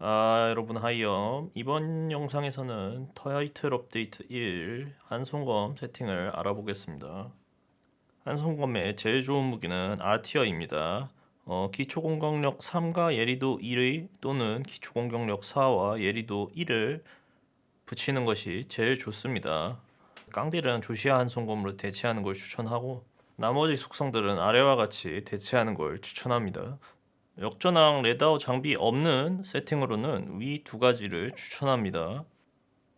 아, 여러분 하이엄. 이번 영상에서는 타이틀 업데이트 1 한송검 세팅을 알아보겠습니다. 한송검의 제일 좋은 무기는 아티어입니다. 어, 기초 공격력 3과 예리도 1의 또는 기초 공격력 4와 예리도 1을 붙이는 것이 제일 좋습니다. 깡딜은 조시아 한송검으로 대체하는 걸 추천하고 나머지 숙성들은 아래와 같이 대체하는 걸 추천합니다. 역전왕 레다오 장비 없는 세팅으로는 위 두 가지를 추천합니다.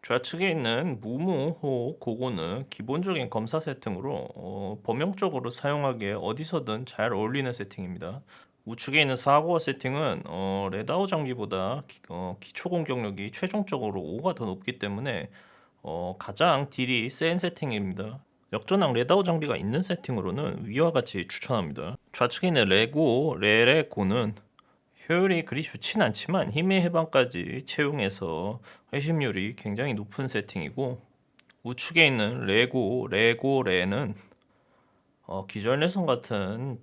좌측에 있는 무무호 고고는 기본적인 검사 세팅으로 어, 범용적으로 사용하기에 어디서든 잘 어울리는 세팅입니다. 우측에 있는 사고와 세팅은 어, 레다오 장비보다 기, 어, 기초 공격력이 최종적으로 5가 더 높기 때문에 어, 가장 딜이 센 세팅입니다. 역전왕 레다오 장비가 있는 세팅으로는 위와 같이 추천합니다. 좌측에 있는 레고 레레고는 효율이 그리 좋진 않지만 힘의 해방까지 채용해서 회심률이 굉장히 높은 세팅이고 우측에 있는 레고 레고 레는 어, 기절 내성 같은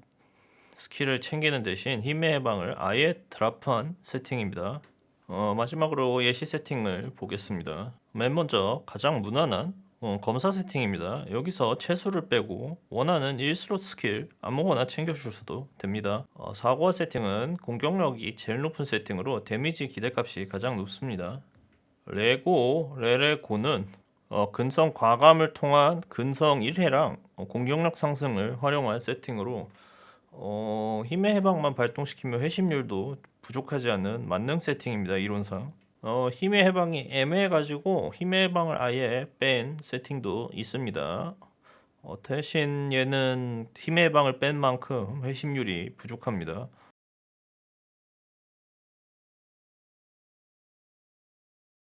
스킬을 챙기는 대신 힘의 해방을 아예 드랍한 세팅입니다. 어, 마지막으로 예시 세팅을 보겠습니다. 맨 먼저 가장 무난한 어, 검사 세팅입니다. 여기서 채수를 빼고 원하는 1스롯 스킬 아무거나 챙겨주셔도 됩니다. 어, 사고와 세팅은 공격력이 제일 높은 세팅으로 데미지 기대값이 가장 높습니다. 레고 레레고는 어, 근성 과감을 통한 근성 1회랑 어, 공격력 상승을 활용한 세팅으로 어, 힘의 해방만 발동시키면 회심률도 부족하지 않은 만능 세팅입니다. 이론상. 어, 힘의 해방이 애매해가지고 힘의 해방을 아예 뺀 세팅도 있습니다. 어, 대신 얘는 힘의 해방을 뺀 만큼 회심률이 부족합니다.